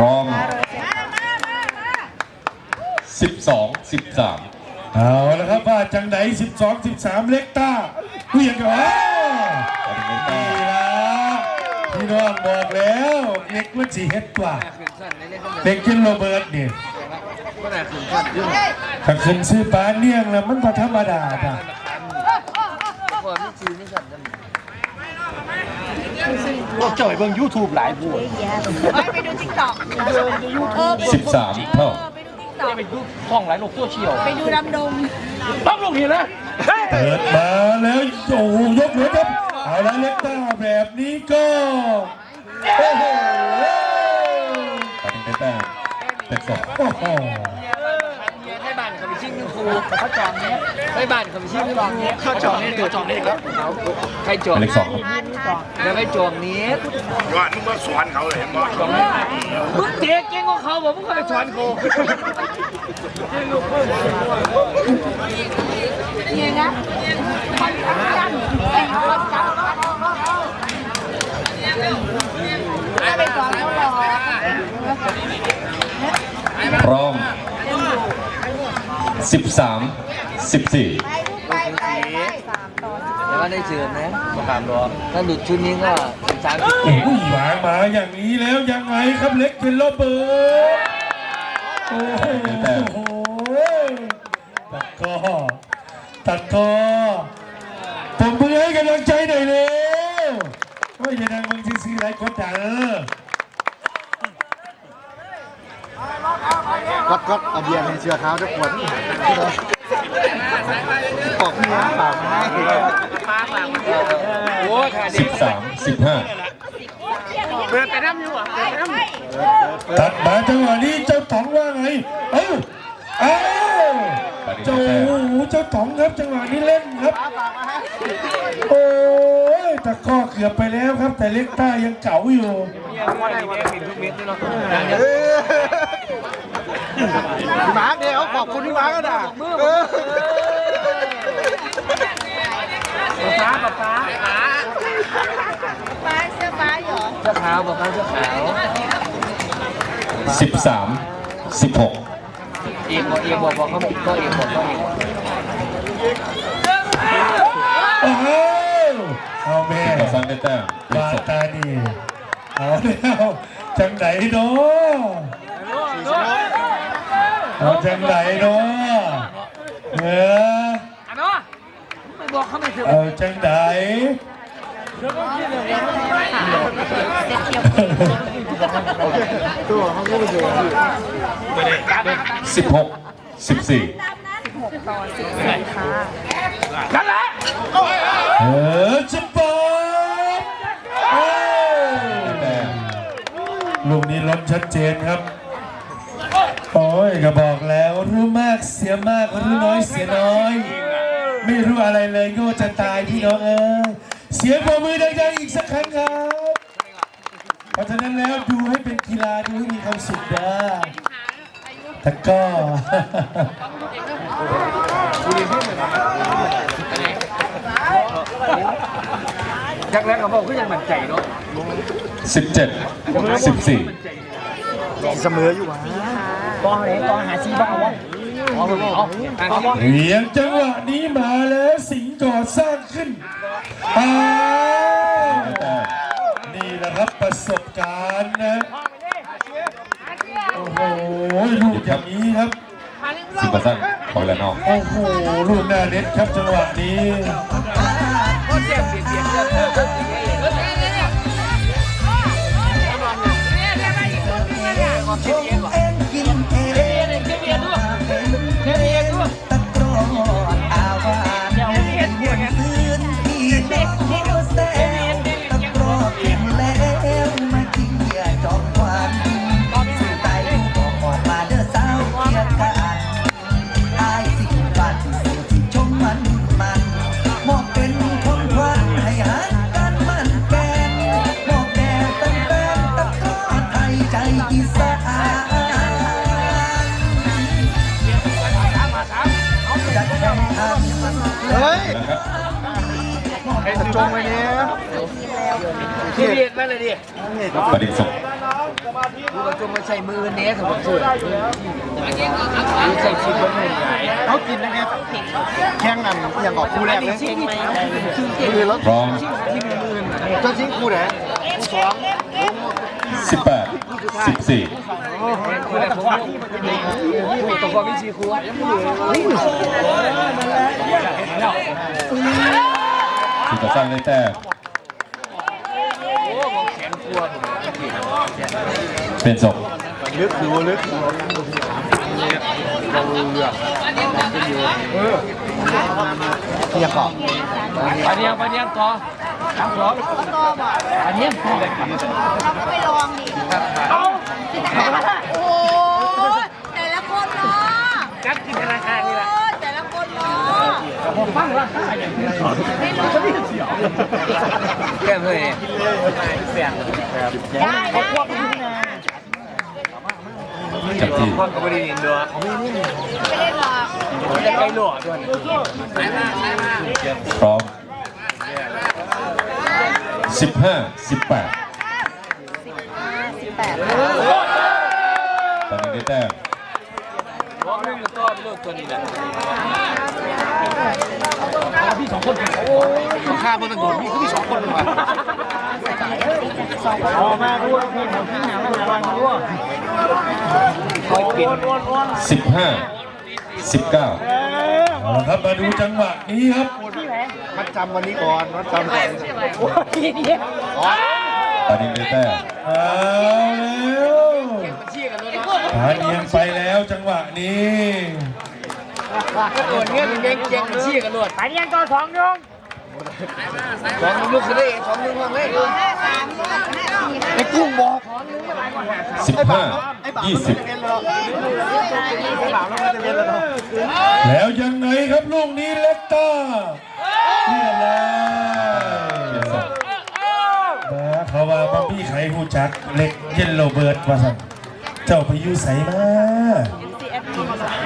พร้อมสิบสองสิบสามเอาละครับว่าจังไหน12 13 เล็กต้าเวียงกันวะปาริเมนต้านี่ละพี่น้องบอกแล้วเล็กมันสีเฮ็ดกว่าเล็กกินโรเบิร์ตนี่ก็น่าขึ้นขั้นยุ่งถ้าขึ้นซื้อปลาเนียงแล้วมันก็ธรรมดาจ้ะพอไม่ชีไม่สั่นกัน พวกเจ้าไปเบิ่งยูทูบหลายผู้ไปดูติ๊กต็อกเออไปสิบสามเท่าเออไปดูติ๊กต็อกไปดูห้องหลายโลกโซเชียลไปดูดำดงต้องลงนี่นะเปิดมาแล้วโอ้โหยกหัวครับเอาละเล็กต้าแบบนี้ก็โอ้โหปาริเมนต้าเป็นสอง ดูเขาจองเนี้ยไม่บ้านเขาไม่ชื่อจองเนี้ยเขาจองนี่เขาจองนี่ครับใครจองหมายเลขสองแล้วไม่จองนี้ยอดมึงมาสวนเขาเลยเห็นบ่มึงเตะเก่งของเขาผมเคยสอนเขาเนี่ยนะคอยคนนไอ้ไร้อร 13 14ไปไปไปสามต่สิบต่ว่าได้เชิญนะมาตามรอถ้าหลุดชุดนี้ก็สิบสามสิบโอ้ยหวางมาอย่างนี้แล้วยังไงครับเล็กเป็นโรเบิร์ตโอ้โหตัดคอตัดคอผมเพื่อให้กำลังใจหน่อยเร็วไม่ใช่นางบางซีซีไรก็จัด งก็ก็เอาเบียร์ในเชือเท้าทุกคนออกเนื้อเปล่ามาให้โอ้ถ่ายสิบสามสิบห้าเปิดไปน้ำอยู่อะตัดมาจังหวะนี้เจ้าต๋องว่าไง เอ้าเอ้าปาริเมเจ้านต้าโอ้โหเจ้าต๋องครับจังหวะนี้เล่นครับ โอ้ยตะข้อเกือบไปแล้วครับ แต่เล็กต้ายังเก๋าอยู่ พี่มาร์คเดี๋ยวขอบคุณพี่มาร์คก็ได้เออฟ้าฟ้าฟ้าเสื้อฟ้าเหรอเสื้อขาวบอกเขาเสื้อขาวสิบสามสิบหกเอกบอกเอกบอกบอกเขาบอกก็เอกบอกก็เอกโอ้โหเอาแม่ต่อสามได้แต้มเลขมาสองตานี่เอาแล้วจังไหนเนาะ เอาจังไหนเนาะเอออะเนาะไม่บอกเขาไม่ถึงเอาจังไหนสิบหกสิบสี่นั่นแหละเออจะปอบโอ้ยแต้มลูกนี้ล้นชัดเจนครับ โอ้ยก็บอกแล้วรู้มากเสียมากรู้น้อยเสียน้อย ไม่รู้อะไรเลยโง่จะตายพี่น้องเอ้ยเสียงปรบมือดังๆอีกสักครั้งครับ เพราะฉะนั้นแล้วดูให้เป็นกีฬาดูให้มีความสุขนะแต่ก็จากแรกเขาบอกก็ยังมั่นใจเนาะสิบเจ็ดสิบสี่เสมออยู่วะ กองไหนกองหาซีบ้างวะเอาเอาเอาเอาเหวียงจังหวะนี้มาแล้วสิงห์ก่อสร้างขึ้นอ้าวนี่แหละครับประสบการณ์นะโอ้โหลูกอย่างนี้ครับสิบเปอร์เซ็นต์ของละนอกโอ้โหลูกหน้าเน็ตครับจังหวะนี้ก็เใะครับจงไว้เนี้ยที่เรียนมาเลยดิประเด็นสองดูจงมาใช้มือเนี้ยสมบูรณ์ใส่ชิ้นก็ไม่ไหวเขากินนะครับแข้งนั่นอย่างบอกคู่แรกเลยคือรถพร้อมจนชิ้งคู่แหนคู่สองสิบแปด สิบสี่คือแบบผมตัวความวิชีครูสิบต่อสั้นเลยแต้มโอ้มองแขนครัวเป็นส่งลึกดูลึกอย่างกอบปเนียงปเนียงต่อ ทั้งสองปาเนียงต่อเขาไปลองดิเอาโอ้ยแต่ละคนเนาะกัดกินธนาคารนี่แหละโอ้ยแต่ละคนเนาะผมฟังราคาอย่างนี้ไม่รู้แก้เลยเสียงได้ได้จับที่พ่อก็ไม่ได้ยินด้วยไม่เล่นหรอกจะไปหลวด้วยพร้อม สิบห้าสิบแปดสิบแปดตอนนี้ได้แต้มร้องเรื่องก็เลิกตัวนี้แหละข้าบนถนนมีก็มีสองคนเลยว่ะคอยกินสิบห้าสิบเก้า เอาละครับมาดูจังหวะนี้ครับมัดจำวันนี้ก่อนมัดจำก่อนตอนนี้ได้แต้มเอาแล้วชี้กันเลยผาเนียงไปแล้วจังหวะนี้ก็โดนเงี้ยเก่งเก่งชี้กันเลยไปยังต่อสองยง สองลูกคือได้สองลูกว่างเลยห้าสามห้าสี่ห้าไอ้กุ้งบอกสิบห้ายี่สิบแล้วยังไงครับลูกนี้เล็กต้าเรียบร้อยเป็นส่งมาเขาว่าบ่มีใครหูจักเล็กเย็นโรเบิร์ตว่าสั่นเจ้าไปอยู่ใสมา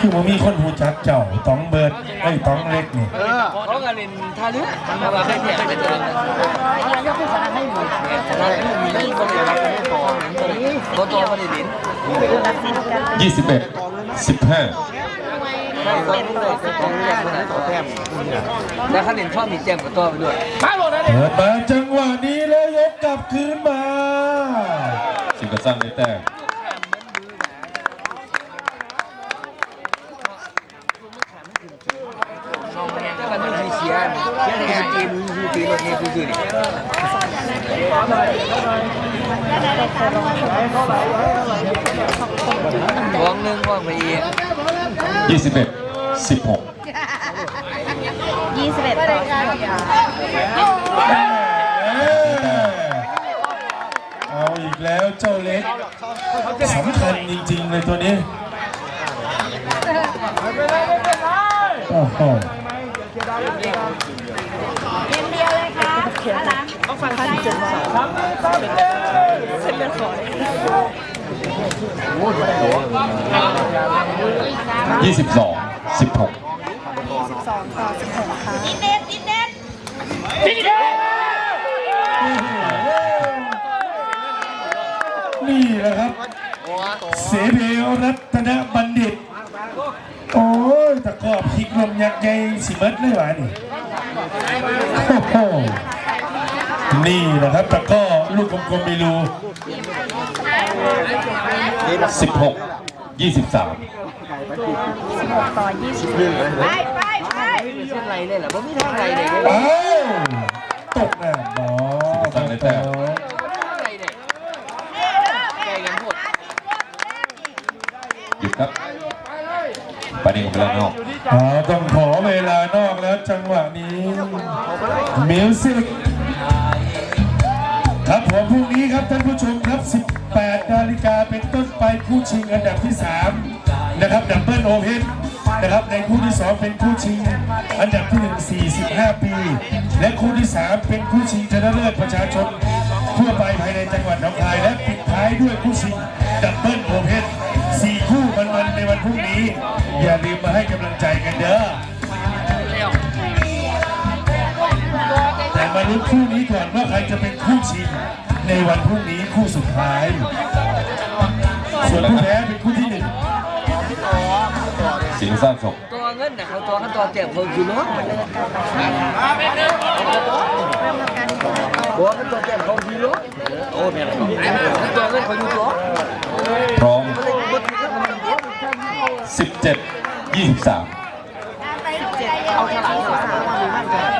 คือบ่มีคนหูจักเจ้าต้องเบิร์ดไอ้ยต้องเล็กนี่เออเขาก็เล่นทาลึกมาว่าเคยเที่ยวไปเจออะไรยกขึ้นมาให้หมดไม่คนเดียวไม่ต่อตัวตัวคนอื่นยี่สิบเอ็ดสิบห้าไม่ต้องเลยต้องเรียกคนนั้นต่อแต้มแล้วเขาเล่นชอบมีแจ้งกับตัวไปด้วยมาหมดเลยเปิดมาจังหวะนี้แล้วยกกลับคืนมาสิบต่อสั้นเลยแต้ม แต่มันไม่เชียร์เชียร์ในเกมคือตีรถนี่คือนี่ วงหนึ่งว่างไปอีกยี่สิบเอ็ดสิบหกยี่สิบเอ็ดต่อค่ะเอาอีกแล้วเจ้าเล็กสำคัญจริง ๆ เลยตัวนี้โอ้โหเกมเดียวเลยค่ะอะไรต้อง ฟังท่านจุดสองยี่สิบสองสิบหกอินเน็ตอินเน็ตนี่แหละครับเสเพรัตนบัณฑิต โอ้ยตะกอบพลิกลมยักษ์ใหญ่สิเมิดเลยวะนี่โอ้โห นี่แหละครับตะก้อลูกกลมๆมีรูสิบหกยี่สิบสามไปไปไปเส้นไรเลยเหรอผมไม่ทำไรเลยเอ้าตกแน้ำบอทำไรเนี่ยแกยังหมหยุดครับประเด็นของเวลานอกเอต้องขอเวลานอกแล้วจังหวะนี้มิวสิก ครับผมพรุ่งนี้ครับท่านผู้ชมครับ 18 นาฬิกาเป็นต้นไปคู่ชิงอันดับที่ 3 นะครับดับเบิลโอเพนนะครับในคู่ที่ 2 เป็นคู่ชิง อันดับที่ 1 45 ปี และคู่ที่ 3 เป็นคู่ชิงชนะเลิศประชาชน ทั่วไปภายในจังหวัดหนองคาย และปิดท้ายด้วยคู่ชิงดับเบิลโอเพนสี่คู่มันๆในวันพรุ่งนี้ อย่าลืมมาให้กำลังใจกันเด้อ แต่มาลุ้นคู่นี้ก่อนว่าใครจะเป็นคู่ชิงในวันพรุ่งนี้คู่สุดท้าย ส่วนผู้แพ้เป็นคู่ที่หนึ่งสิงห์สร้างศพตัวเงินน่ะเขาตัวเขาตัวเจ็บเขาอยู่เนาะมันเลยตัวมันตัวเจ็บเขาอยู่เนาะโอ้เนี่ยตัวเงินเขาอยู่ตัวพร้อมมันเลยบดมันมันเยอะ17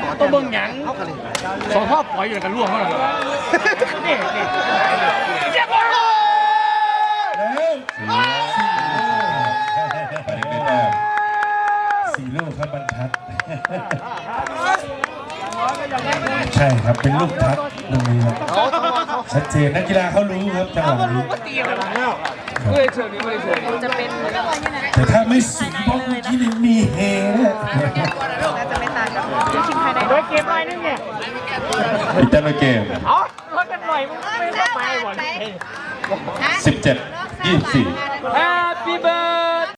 23 ตัวเบิ่งหยังสองพ่อปล่อยอยู่กันล่วงเขาเลยนี่นี่แล้วประเด็นได้แต้มสี่ลูกครับบรรทัด ใช่ครับเป็นลูกทัดตรงนี้ครับชัดเจนนักกีฬาเขารู้ครับจังหวะนี้เฮ้ยเชิญนี่ไม่เชิญจะเป็นแต่ถ้าไม่สีบอลเมื่อกี้นี่มีเฮ เกมไรนึงเนี่ยปิดแต้มในเกมเอารถกันหน่อยมึงไม่ต้องไปหมด17 24 Happy birthday